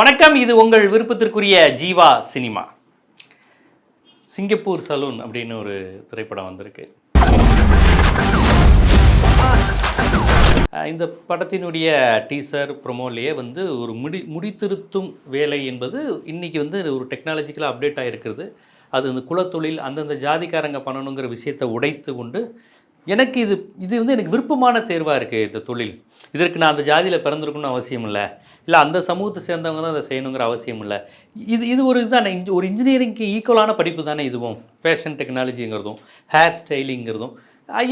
வணக்கம் இது உங்கள் விருப்பத்திற்குரிய ஜீவா சினிமா. சிங்கப்பூர் சலூன் அப்படின்னு ஒரு திரைப்படம் வந்திருக்கு. இந்த படத்தினுடைய டீசர் ப்ரொமோலேயே வந்து ஒரு முடி முடித்திருத்தும் வேலை என்பது இன்றைக்கி வந்து ஒரு டெக்னாலஜிக்கலாக அப்டேட் ஆகிருக்கிறது அது இந்த குலத்தொழில் அந்தந்த ஜாதிக்காரங்க பண்ணணுங்கிற விஷயத்தை உடைத்து கொண்டு எனக்கு இது இது வந்து எனக்கு விருப்பமான தேர்வாக இருக்குது இந்த தொழில். இதற்கு நான் அந்த ஜாதியில் பிறந்திருக்கணும்னு அவசியம் இல்லை. இல்லை அந்த சமூகத்தை சேர்ந்தவங்க தான் அதை செய்யணுங்கிற அவசியம் இல்லை. இது இது ஒரு இதுதானே இன்ஜி- ஒரு இன்ஜினியரிங்க்கு ஈக்குவலான படிப்பு தானே இதுவும் ஃபேஷன் டெக்னாலஜிங்கிறதும் ஹேர் ஸ்டைலிங்கிறதும்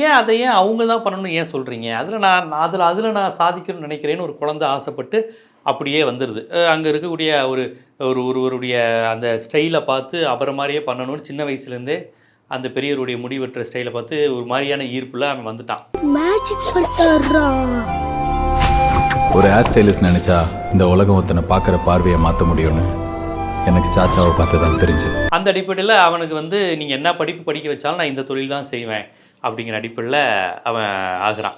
ஏன் அதை ஏன் அவங்க தான் பண்ணணும் ஏன் சொல்கிறீங்க அதில் நான் அதில் அதில் நான் சாதிக்கணும்னு நினைக்கிறேன்னு ஒரு குழந்தை ஆசைப்பட்டு அப்படியே வந்துடுது அங்கே இருக்கக்கூடிய ஒரு ஒரு ஒருவருடைய அந்த ஸ்டைலை பார்த்து அப்புறம் மாதிரியே பண்ணணும்னு சின்ன வயசுலேருந்தே அந்த பெரியவருடைய முடி வெட்டுற ஸ்டைலை பார்த்து ஒரு மாதிரியான ஈர்ப்பில் அவன் வந்துட்டான். ஒரு ஹேர் ஸ்டைலிஸ்ட் நினைச்சா இந்த உலகம் ஒருத்தனை பார்க்குற பார்வையை மாற்ற முடியும்னு எனக்கு சாச்சாவை பார்த்து தான் தெரிஞ்சது. அந்த அடிப்படையில் அவனுக்கு வந்து நீங்கள் என்ன படிப்பு படிக்க வச்சாலும் நான் இந்த தொழில் தான் செய்வேன் அப்படிங்கிற அடிப்படையில் அவன் ஆகுறான்.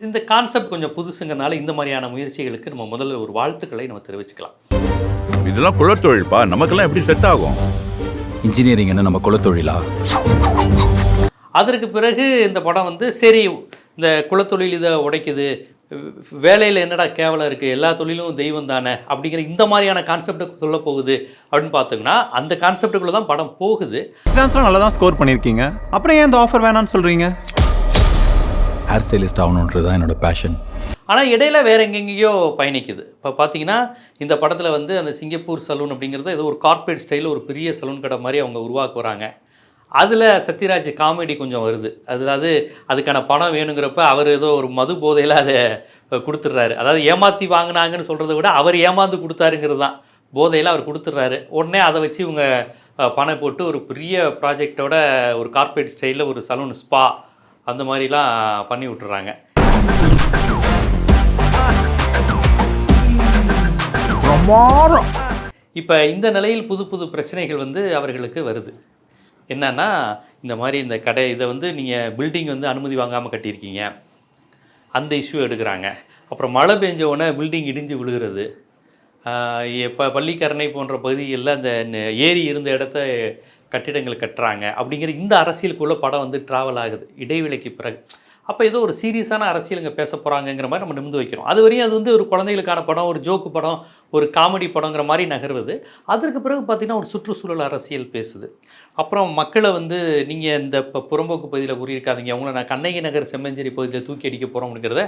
இந்த கான்செப்ட் கொஞ்சம் புதுசுங்கிறனால இந்த மாதிரியான முயற்சிகளுக்கு நம்ம முதல்ல ஒரு வாழ்த்துக்களை நம்ம தெரிவிச்சுக்கலாம். இதெல்லாம் குலத்தொழில்ப்பா நமக்கெல்லாம் எப்படி செட் ஆகும்? இன்ஜினியரிங் என்ன நம்ம குலத்தொழிலா? அதற்கு பிறகு இந்த படம் வந்து சரி இந்த குலத்தொழில் இதை உடைக்குது வேலையில் என்னடா கேவலம் இருக்குது எல்லா தொழிலும் தெய்வம் தானே? அப்படிங்கிற இந்த மாதிரியான கான்செப்டை சொல்ல போகுது அப்படின்னு பார்த்தோம்னா அந்த கான்செப்டுக்குள்ளே தான் படம் போகுது. எக்ஸாம்ஸ்லாம் நல்லா தான் ஸ்கோர் பண்ணியிருக்கீங்க. அப்புறம் ஏன் இந்த ஆஃபர் வேணாம்னு சொல்கிறீங்க ஹேர் ஸ்டைலிஸ்ட் ஆகணுன்றது தான் என்னோட பேஷன் ஆனால் இடையில வேற எங்கெங்கேயோ பயணிக்குது. இப்போ பார்த்தீங்கன்னா இந்த படத்தில் வந்து அந்த சிங்கப்பூர் சலூன் அப்படிங்கிறது ஏதோ ஒரு கார்ப்பரேட் ஸ்டைலில் ஒரு பெரிய சலூன் கடை மாதிரி அவங்க உருவாக்க வராங்க அதில் சத்யராஜ் காமெடி கொஞ்சம் வருது. அதாவது அதுக்கான பணம் வேணுங்கிறப்ப அவர் ஏதோ ஒரு மது போதையில் அதை கொடுத்துட்றாரு. அதாவது ஏமாற்றி வாங்கினாங்கன்னு சொல்கிறத விட அவர் ஏமாந்து கொடுத்தாருங்கிறது தான். போதையில் அவர் கொடுத்துட்றாரு. உடனே அதை வச்சு இவங்க பணம் போட்டு ஒரு பெரிய ப்ராஜெக்டோட ஒரு கார்ப்பரேட் ஸ்டைலில் ஒரு சலூன் ஸ்பா அந்த மாதிரிலாம் பண்ணி விட்டுறாங்க. இப்போ இந்த நிலையில் புது புது பிரச்சனைகள் வந்து அவர்களுக்கு வருது. என்னன்னா இந்த மாதிரி இந்த கடை இதை வந்து நீங்கள் பில்டிங் வந்து அனுமதி வாங்காமல் கட்டியிருக்கீங்க. அந்த இஷ்யூ எடுக்கிறாங்க. அப்புறம் மழை பெஞ்ச உடனே பில்டிங் இடிஞ்சு விழுகிறது. இப்போ பள்ளிக்கரணை போன்ற பகுதிகளில் அந்த ஏரி இருந்த இடத்த கட்டிடங்கள் கட்டுறாங்க. அப்படிங்கிற இந்த அரசியலுக்குள்ள படம் வந்து ட்ராவல் ஆகுது. இடைவேளைக்கு பிறகு. அப்போ ஏதோ ஒரு சீரியஸான அரசியல் இங்கே பேச போகிறாங்கங்கிற மாதிரி நம்ம நிமிந்து வைக்கிறோம். அது வரையும் அது வந்து ஒரு குழந்தைகளுக்கான படம் ஒரு ஜோக்கு படம் ஒரு காமெடி படங்கிற மாதிரி நகர்வது. அதற்கு பிறகு பார்த்திங்கன்னா ஒரு சுற்றுச்சூழல் அரசியல் பேசுது. அப்புறம் மக்களை வந்து நீங்கள் இந்த இப்போ புறம்போக்கு பகுதியில் கூறியிருக்காதீங்க. அவங்கள நான் கண்ணகி நகர் செம்மஞ்சேரி பகுதியில் தூக்கி அடிக்க போகிறோம் அப்படிங்கிறத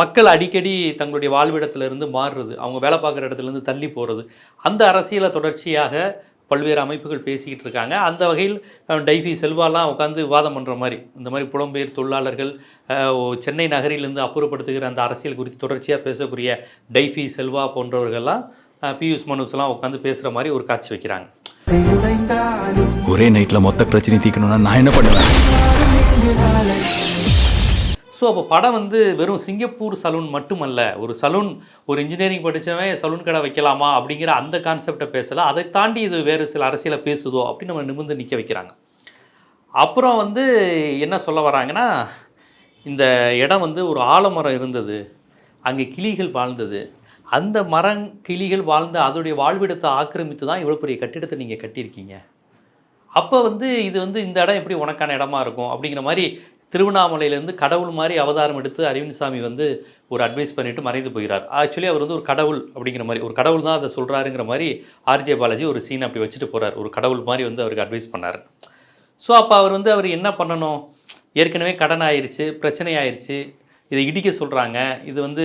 மக்கள் அடிக்கடி தங்களுடைய வாழ்விடத்திலிருந்து மாறுறது. அவங்க வேலை பார்க்குற இடத்துலேருந்து தள்ளி போகிறது அந்த அரசியலை தொடர்ச்சியாக பல்வேறு அமைப்புகள் பேசிக்கிட்டு இருக்காங்க. அந்த வகையில் டைஃபி செல்வாலாம் உட்காந்து விவாதம் பண்ணுற மாதிரி இந்த மாதிரி புலம்பெயர் தொழிலாளர்கள் சென்னை நகரிலிருந்து அப்புறப்படுத்துகிற அந்த அரசியல் குறித்து தொடர்ச்சியாக பேசக்கூடிய டைஃபி செல்வா போன்றவர்கள்லாம் பியூஷ் மனுஸ்லாம் உட்காந்து பேசுகிற மாதிரி ஒரு காட்சி வைக்கிறாங்க. ஒரே நைட்டில் மொத்த பிரச்சனை தீர்க்கணும்னா நான் என்ன பண்ணுவேன்? ஸோ அப்போ படம் வந்து வெறும் சிங்கப்பூர் சலூன் மட்டுமல்ல. ஒரு சலூன் ஒரு இன்ஜினியரிங் படித்தவன் சலூன் கடை வைக்கலாமா அப்படிங்கிற அந்த கான்செப்டை பேசலை. அதை தாண்டி இது வேறு சில அரசியலை பேசுதோ அப்படின்னு நம்ம நிமிர்ந்து நிற்க வைக்கிறாங்க. அப்புறம் வந்து என்ன சொல்ல வராங்கன்னா இந்த இடம் வந்து ஒரு ஆலமரம் இருந்தது. அங்கே கிளிகள் வாழ்ந்தது. அந்த மரம் கிளிகள் வாழ்ந்த அதோடைய வாழ்விடத்தை ஆக்கிரமித்து தான் இவ்வளோ பெரிய கட்டிடத்தை நீங்கள் கட்டியிருக்கீங்க. அப்போ வந்து இது வந்து இந்த இடம் எப்படி உனக்கான இடமா இருக்கும் அப்படிங்கிற மாதிரி திருவண்ணாமலையிலேருந்து கடவுள் மாதிரி அவதாரம் எடுத்து அரவிந்த்சாமி வந்து ஒரு அட்வைஸ் பண்ணிட்டு மறைந்து போகிறார். ஆக்சுவலி அவர் வந்து ஒரு கடவுள் அப்படிங்கிற மாதிரி ஒரு கடவுள் தான் அதை சொல்கிறாருங்கிற மாதிரி ஆர்ஜே பாலாஜி ஒரு சீன் அப்படி வச்சுட்டு போகிறார் ஒரு கடவுள் மாதிரி வந்து அவருக்கு அட்வைஸ் பண்ணார். ஸோ அப்போ அவர் வந்து அவர் என்ன பண்ணணும்? ஏற்கனவே கடன் ஆயிடுச்சு பிரச்சனை ஆயிருச்சு இதை இடிக்க சொல்கிறாங்க இது வந்து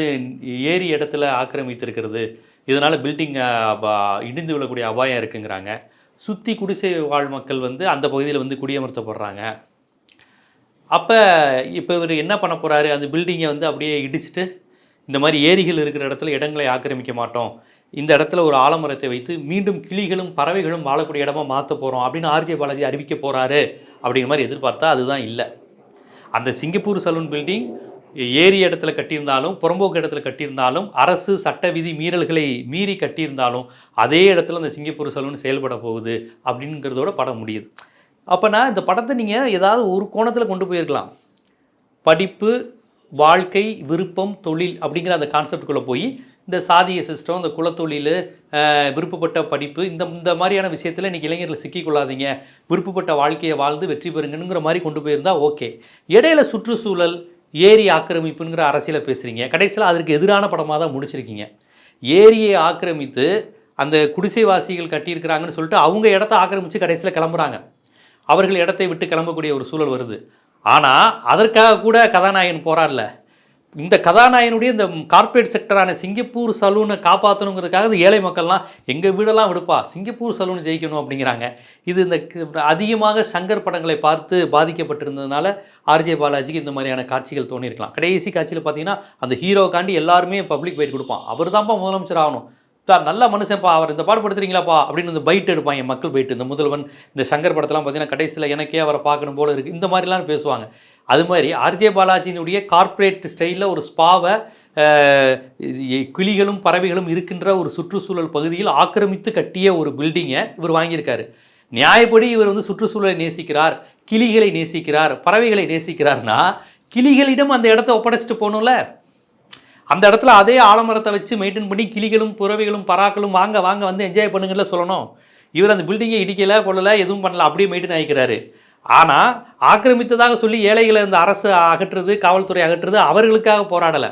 ஏரி இடத்துல ஆக்கிரமித்திருக்கிறது. இதனால் பில்டிங் இடிந்து விழக்கூடிய அபாயம் இருக்குங்கிறாங்க. சுற்றி குடிசை வாழ் மக்கள் வந்து அந்த பகுதியில் வந்து குடியமர்த்தப்படுறாங்க. அப்போ இப்போ இவர் என்ன பண்ண போகிறாரு அந்த பில்டிங்கை வந்து அப்படியே இடிச்சுட்டு இந்த மாதிரி ஏரிகள் இருக்கிற இடத்துல இடங்களை ஆக்கிரமிக்க மாட்டோம். இந்த இடத்துல ஒரு ஆலமரத்தை வைத்து மீண்டும் கிளிகளும் பறவைகளும் வாழக்கூடிய இடமா மாற்ற போகிறோம் அப்படின்னு ஆர்ஜே பாலாஜி அறிவிக்க போகிறாரு அப்படிங்கிற மாதிரி எதிர்பார்த்தா அதுதான் இல்லை. அந்த சிங்கப்பூர் சலூன் பில்டிங் ஏரி இடத்துல கட்டியிருந்தாலும் புறம்போக்கு இடத்துல கட்டியிருந்தாலும் அரசு சட்ட விதி மீறல்களை மீறி கட்டியிருந்தாலும் அதே இடத்துல அந்த சிங்கப்பூர் சலூன் செயல்பட போகுது அப்படிங்கிறதோட படம் முடியுது. அப்போனா இந்த படத்தை நீங்கள் ஏதாவது ஒரு கோணத்தில் கொண்டு போயிருக்கலாம். படிப்பு வாழ்க்கை விருப்பம் தொழில் அப்படிங்கிற அந்த கான்செப்டுக்குள்ளே போய் இந்த சாதிய சிஸ்டம் இந்த குலத்தொழில் விருப்பப்பட்ட படிப்பு இந்த இந்த மாதிரியான விஷயத்தில் இன்றைக்கி இளைஞர்கள் சிக்கிக்கொள்ளாதீங்க. விருப்பப்பட்ட வாழ்க்கையை வாழ்ந்து வெற்றி பெறுங்கிற மாதிரி கொண்டு போயிருந்தால் ஓகே. இடையில சுற்றுச்சூழல் ஏரி ஆக்கிரமிப்புங்கிற அரசியலை பேசுகிறீங்க கடைசியில் அதற்கு எதிரான படமாக தான் முடிச்சிருக்கீங்க. ஏரியை ஆக்கிரமித்து அந்த குடிசைவாசிகள் கட்டியிருக்கிறாங்கன்னு சொல்லிட்டு அவங்க இடத்த ஆக்கிரமித்து கடைசியில் கிளம்புறாங்க. அவர்கள் இடத்தை விட்டு கிளம்பக்கூடிய ஒரு சூழல் வருது. ஆனால் அதற்காக கூட கதாநாயகன் போராடல இந்த கதாநாயகனுடைய இந்த கார்ப்பரேட் செக்டரான சிங்கப்பூர் சலூனை காப்பாற்றணுங்கிறதுக்காக இந்த ஏழை மக்கள்லாம் எங்கள் வீடெல்லாம் விடுப்பா? சிங்கப்பூர் சலூன் ஜெயிக்கணும் அப்படிங்கிறாங்க. இது இந்த அதிகமாக சங்கர் படங்களை பார்த்து பாதிக்கப்பட்டிருந்ததுனால ஆர்ஜே பாலாஜிக்கு இந்த மாதிரியான காட்சிகள் தோணியிருக்கலாம். கடைசி காட்சியில் பார்த்தீங்கன்னா அந்த ஹீரோக்காண்டி எல்லாருமே பப்ளிக் பைட் கொடுப்பான். அவர் தான்ப்பா முதலமைச்சர் ஆகணும். சார் நல்ல மனுஷன்ப்பா அவர் இந்த பாடு படுத்துறீங்களாப்பா அப்படின்னு இந்த பைட் எடுப்பாங்க. மக்கள் பைட் இந்த முதல்வன் இந்த சங்கர் படத்தெல்லாம் பார்த்தீங்கன்னா கடைசியில் எனக்கே அவரை பார்க்கணும் போல இருக்குது இந்த மாதிரிலாம் பேசுவாங்க. அது மாதிரி ஆர்ஜே பாலாஜியினுடைய கார்ப்பரேட் ஸ்டைலில் ஒரு ஸ்பாவை கிளிகளும் பறவைகளும் இருக்கின்ற ஒரு சுற்றுச்சூழல் பகுதியில் ஆக்கிரமித்து கட்டிய ஒரு பில்டிங்கை இவர் வாங்கியிருக்காரு. நியாயப்படி இவர் வந்து சுற்றுச்சூழலை நேசிக்கிறார் கிளிகளை நேசிக்கிறார் பறவைகளை நேசிக்கிறார்னா கிளிகளிடம் அந்த இடத்த ஒப்படைச்சிட்டு போகணும்ல. அந்த இடத்துல அதே ஆலமரத்தை வச்சு மெயின்டைன் பண்ணி கிளிகளும் புறவைகளும் பராக்களும் வாங்க வாங்க வந்து என்ஜாய் பண்ணுங்கள்ல சொல்லணும். இவர் அந்த பில்டிங்கை இடிக்கலை கொள்ளலை எதுவும் பண்ணல அப்படியே மெயின்டைன் ஆகிக்கிறாரு ஆனால் ஆக்கிரமித்ததாக சொல்லி ஏழைகளை இந்த அரசு அகற்றுறது காவல்துறை அகற்றுறது அவர்களுக்காக போராடலை.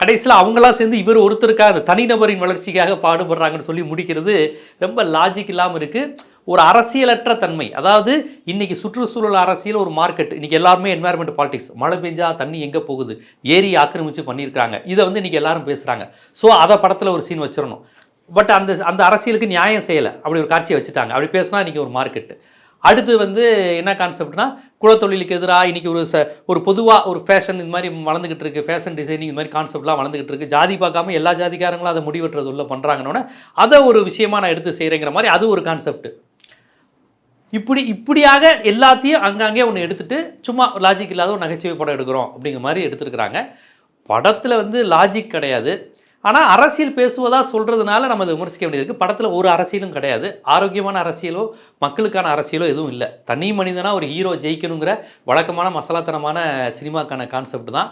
கடைசியில் அவங்களாம் சேர்ந்து இவர் ஒருத்தருக்காக அந்த தனிநபரின் வளர்ச்சிக்காக பாடுபடுறாங்கன்னு சொல்லி முடிக்கிறது ரொம்ப லாஜிக் இல்லாமல் இருக்குது ஒரு அரசியலற்ற தன்மை. அதாவது இன்னைக்கு சுற்றுச்சூழல் அரசியல் ஒரு மார்க்கெட் இன்னைக்கு எல்லாருமே என்வாயர்மெண்ட் பாலிடிக்ஸ் மழை பெஞ்சா தண்ணி எங்கே போகுது? ஏரி ஆக்கிரமிச்சு பண்ணியிருக்காங்க இதை வந்து இன்னைக்கு எல்லாரும் பேசுகிறாங்க ஸோ அதை படத்தில் ஒரு சீன் வச்சிடணும். பட் அந்த அந்த அரசியலுக்கு நியாயம் செய்யலை. அப்படி ஒரு காட்சியை வச்சுட்டாங்க. அப்படி பேசினா இன்றைக்கி ஒரு மார்க்கெட்டு அடுத்து வந்து என்ன கான்செப்ட்னா குலத்தொழிலுக்கு எதிராக இன்றைக்கி ஒரு ச ஒரு பொதுவாக ஒரு ஃபேஷன் இந்த மாதிரி வளர்ந்துக்கிட்டு இருக்குது ஃபேஷன் டிசைனிங் இந்த மாதிரி கான்செப்ட்லாம் வளர்ந்துக்கிட்டு இருக்கு. ஜாதி பார்க்காம எல்லா ஜாதிக்காரங்களும் அதை முடிவெட்டுறது உள்ள பண்ணுறாங்கன்னொன்னே அதை ஒரு விஷயமா நான் எடுத்து செய்கிறேங்கிற மாதிரி அது ஒரு கான்செப்ட் இப்படி இப்படியாக எல்லாத்தையும் அங்கங்கே ஒன்று எடுத்துகிட்டு சும்மா லாஜிக் இல்லாத ஒரு நகைச்சுவை படம் எடுக்கிறோம் அப்படிங்கிற மாதிரி எடுத்துருக்குறாங்க. படத்தில் வந்து லாஜிக் கிடையாது. ஆனால் அரசியல் பேசுவதாக சொல்கிறதுனால நம்ம அதை விமர்சிக்க வேண்டியது படத்தில் ஒரு அரசியலும் கிடையாது. ஆரோக்கியமான அரசியலோ மக்களுக்கான அரசியலோ எதுவும் இல்லை. தனி மனிதனாக ஒரு ஹீரோ ஜெயிக்கணுங்கிற வழக்கமான மசாலாத்தனமான சினிமாக்கான கான்செப்ட் தான்.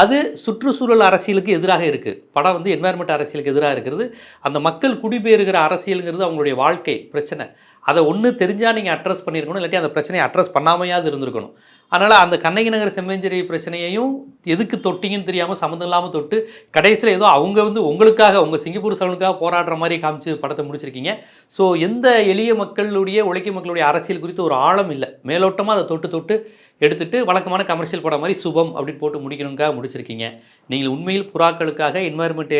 அது சுற்றுச்சூழல் அரசியலுக்கு எதிராக இருக்குது படம் வந்து என்வாயர்மெண்ட் அரசியலுக்கு எதிராக இருக்கிறது. அந்த மக்கள் குடிபெயர்கிற அரசியலுங்கிறது அவங்களுடைய வாழ்க்கை பிரச்சனை. அதை ஒன்று தெரிஞ்சால் நீங்கள் அட்ரஸ் பண்ணியிருக்கணும் இல்லாட்டி அந்த பிரச்சனையை அட்ரஸ் பண்ணாமையாவது இருந்திருக்கணும். அதனால் அந்த கண்ணகி நகர் செம்மஞ்சேரி பிரச்சனையையும் எதுக்கு தொட்டிங்கன்னு தெரியாமல் சம்மந்தம் இல்லாமல் தொட்டு கடைசியில் ஏதோ அவங்க வந்து உங்களுக்காக உங்கள் சிங்கப்பூர் சலனுக்காக போராடுற மாதிரி காமிச்சு படத்தை முடிச்சிருக்கீங்க. ஸோ எந்த எளிய மக்களுடைய உழைக்கும் மக்களுடைய அரசியல் குறித்து ஒரு ஆழம் இல்லை. மேலோட்டமாக அதை தொட்டு தொட்டு எடுத்துகிட்டு வழக்கமான கமர்ஷியல் படம் மாதிரி சுபம் அப்படின்னு போட்டு முடிக்கணுங்காக முடிச்சிருக்கீங்க. நீங்கள் உண்மையில் புறாக்களுக்காக என்வாயர்மெண்ட்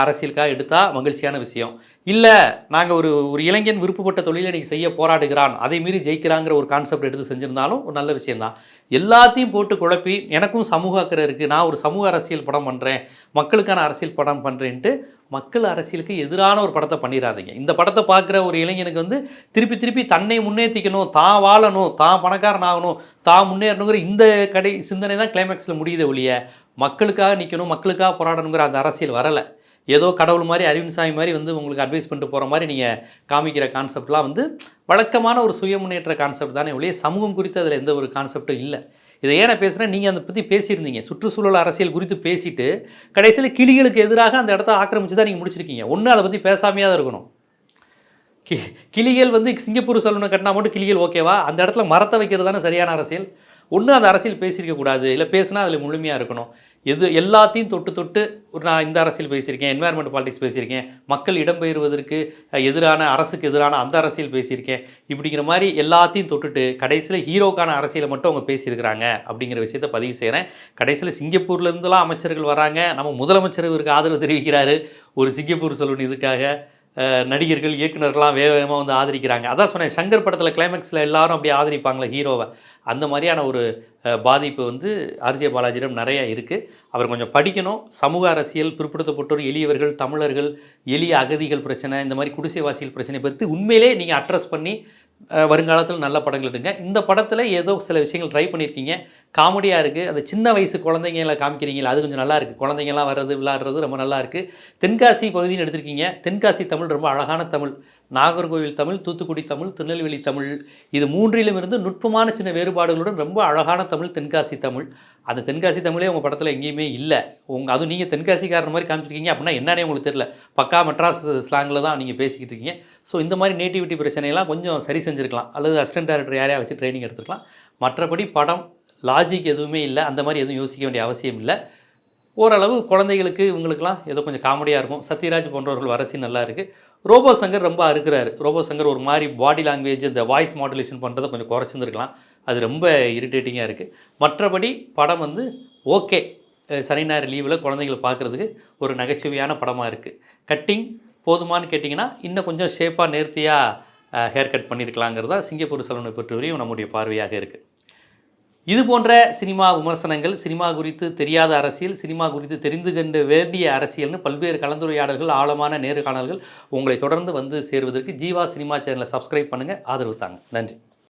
அரசியலுக்காக எடுத்தால் மகிழ்ச்சியான விஷயம். இல்லை நாங்கள் ஒரு ஒரு இளைஞன் விருப்பப்பட்ட தொழிலை நீங்கள் செய்ய போராடுகிறான் அதை மீறி ஜெயிக்கிறாங்கிற ஒரு கான்செப்ட் எடுத்து செஞ்சிருந்தாலும் ஒரு நல்ல விஷயந்தான் எல்லாத்தையும் போட்டு குழப்பி எனக்கும் சமூக அக்கறை இருக்குது நான் ஒரு சமூக அரசியல் படம் பண்ணுறேன் மக்களுக்கான அரசியல் படம் பண்ணுறேன்ட்டு மக்கள் அரசியலுக்கு எதிரான ஒரு படத்தை பண்ணிடாதீங்க இந்த படத்தை பார்க்குற ஒரு இளைஞனுக்கு வந்து திருப்பி திருப்பி தன்னை முன்னேற்றிக்கணும் தான் வாழணும் தான் பணக்காரன் ஆகணும் தான் முன்னேறணுங்கிற இந்த கடை சிந்தனை தான் கிளைமேக்ஸில் முடியுது ஒழிய மக்களுக்காக நிற்கணும் மக்களுக்காக போராடணுங்கிற அந்த அரசியல் வரலை. ஏதோ கடவுள் மாதிரி அரவிந்த் சாமி மாதிரி வந்து உங்களுக்கு அட்வைஸ் பண்ணிட்டு போகிற மாதிரி நீங்கள் காமிக்கிற கான்செப்ட்லாம் வந்து வழக்கமான ஒரு சுய முன்னேற்ற கான்செப்ட் தானே ஒழிய சமூகம் குறித்து அதில் எந்த ஒரு கான்செப்டும் இல்லை. இதை ஏன் பேசுகிறேன் நீங்கள் அதை பற்றி பேசியிருந்தீங்க. சுற்றுச்சூழல் அரசியல் குறித்து பேசிட்டு கடைசியில் கிளிகளுக்கு எதிராக அந்த இடத்த ஆக்கிரமிச்சு தான் நீங்கள் முடிச்சிருக்கீங்க. ஒன்று அதை பற்றி பேசாமையாக தான் இருக்கணும். கி கிளிகள் வந்து சிங்கப்பூர் சலூனை கட்டினா மட்டும் கிளிகள் ஓகேவா அந்த இடத்துல மரத்தை வைக்கிறது தானே சரியான அரசியல்? ஒன்று அந்த அரசியல் பேசியிருக்கக்கூடாது இல்லை பேசினா அதில் முழுமையாக இருக்கணும். எது எல்லாத்தையும் தொட்டு தொட்டு ஒரு நான் இந்த அரசியல் பேசியிருக்கேன் என்வாயர்மெண்ட் பாலிடிக்ஸ் பேசியிருக்கேன் மக்கள் இடம்பெயர்வதற்கு எதிரான அரசுக்கு எதிரான அந்த அரசியல் பேசியிருக்கேன். இப்படிங்கிற மாதிரி எல்லாத்தையும் தொட்டுட்டு கடைசியில் ஹீரோக்கான அரசியலை மட்டும் அவங்க பேசியிருக்கிறாங்க அப்படிங்கிற விஷயத்தை பதிவு செய்கிறேன் கடைசியில் சிங்கப்பூர்லேருந்துலாம் அமைச்சர்கள் வராங்க. நம்ம முதலமைச்சர் இவருக்கு ஆதரவு தெரிவிக்கிறாரு. ஒரு சிங்கப்பூர் சொல்லணும் இதுக்காக நடிகர்கள் இயக்குநர்கள்லாம் வேக வேகமாக வந்து ஆதரிக்கிறாங்க. அதான் சொன்னேன் சங்கர் படத்தில் கிளைமேக்ஸில் எல்லாரும் அப்படியே ஆதரிப்பாங்களே ஹீரோவை அந்த மாதிரியான ஒரு பாதிப்பு வந்து ஆர்ஜே பாலாஜியிடம் நிறைய இருக்குது அவர் கொஞ்சம் படிக்கணும். சமூக அரசியல் பிற்படுத்தப்பட்டோர் எளியவர்கள் தமிழர்கள் எளிய அகதிகள் பிரச்சனை இந்த மாதிரி குடிசைவாசிகள் பிரச்சனை பற்றி உண்மையிலே நீங்கள் அட்ரஸ் பண்ணி வருங்காலத்தில் நல்ல படங்கள் எடுங்க. இந்த படத்தில் ஏதோ சில விஷயங்கள் ட்ரை பண்ணியிருக்கீங்க காமெடியாக இருக்குது அந்த சின்ன வயசு குழந்தைங்கள காமிக்கிறீங்களா அது கொஞ்சம் நல்லா இருக்குது குழந்தைங்கலாம் வர்றது விளாடுறது ரொம்ப நல்லா இருக்குது தென்காசி பகுதின்னு எடுத்திருக்கீங்க. தென்காசி தமிழ் ரொம்ப அழகான தமிழ். நாகர்கோவில் தமிழ் தூத்துக்குடி தமிழ் திருநெல்வேலி தமிழ். இது மூன்றிலும் இருந்து நுட்பமான சின்ன வேறுபாடுகளுடன் ரொம்ப அழகான தமிழ் தென்காசி தமிழ். அந்த தென்காசி தமிழே உங்கள் படத்தில் எங்கேயுமே இல்லை. உங்கள் அதுவும் நீங்கள் தென்காசிக்காரர் மாதிரி காமிச்சிருக்கீங்க. அப்படின்னா என்னன்னே உங்களுக்கு தெரியல. பக்கா மெட்ராஸ் ஸ்லாங்கில் தான் நீங்கள் பேசிக்கிட்டு இருக்கீங்க. ஸோ இந்த மாதிரி நேட்டிவிட்டி பிரச்சனையெல்லாம் கொஞ்சம் சரி செஞ்சுருக்கலாம். அல்லது அசிஸ்டன்ட் டேரக்டர் யாரையா வச்சு ட்ரைனிங் எடுத்துக்கலாம் மற்றபடி படம் லாஜிக் எதுவுமே இல்லை. அந்த மாதிரி எதுவும் யோசிக்க வேண்டிய அவசியம் இல்லை. ஓரளவு குழந்தைகளுக்கு இவங்களுக்குலாம் ஏதோ கொஞ்சம் காமெடியாக இருக்கும். சத்யராஜ் போன்றவர்கள் வரசி நல்லா இருக்குது ரோபோ சங்கர் ரொம்ப அறுக்கிறாரு. ரோபோ சங்கர் ஒரு மாதிரி பாடி லாங்குவேஜ் இந்த வாய்ஸ் மாடுலேஷன் பண்ணுறதை கொஞ்சம் குறைச்சிருந்துருக்கலாம். அது ரொம்ப இரிட்டேட்டிங்காக இருக்குது மற்றபடி படம் வந்து ஓகே சனி ஞாயிறு லீவில் குழந்தைகளை பார்க்குறதுக்கு ஒரு நகைச்சுவையான படமாக இருக்குது கட்டிங் போதுமான்னு கேட்டிங்கன்னா இன்னும் கொஞ்சம் ஷேப்பாக நேர்த்தியாக ஹேர் கட் பண்ணியிருக்கலாங்கிறதா சிங்கப்பூர் சலனை பொறுத்தவரையும் நம்முடைய பார்வையாக இருக்குது இது போன்ற சினிமா விமர்சனங்கள் சினிமா குறித்து தெரியாத அரசியல் சினிமா குறித்து தெரிந்து கண்டு வேண்டிய அரசியல்னு பல்வேறு கலந்துரையாடல்கள் ஆழமான நேர்காணல்கள் உங்களை தொடர்ந்து வந்து சேருவதற்கு ஜீவா சினிமா சேனலை சப்ஸ்கிரைப் பண்ணுங்கள் ஆதரவு தாங்க. நன்றி.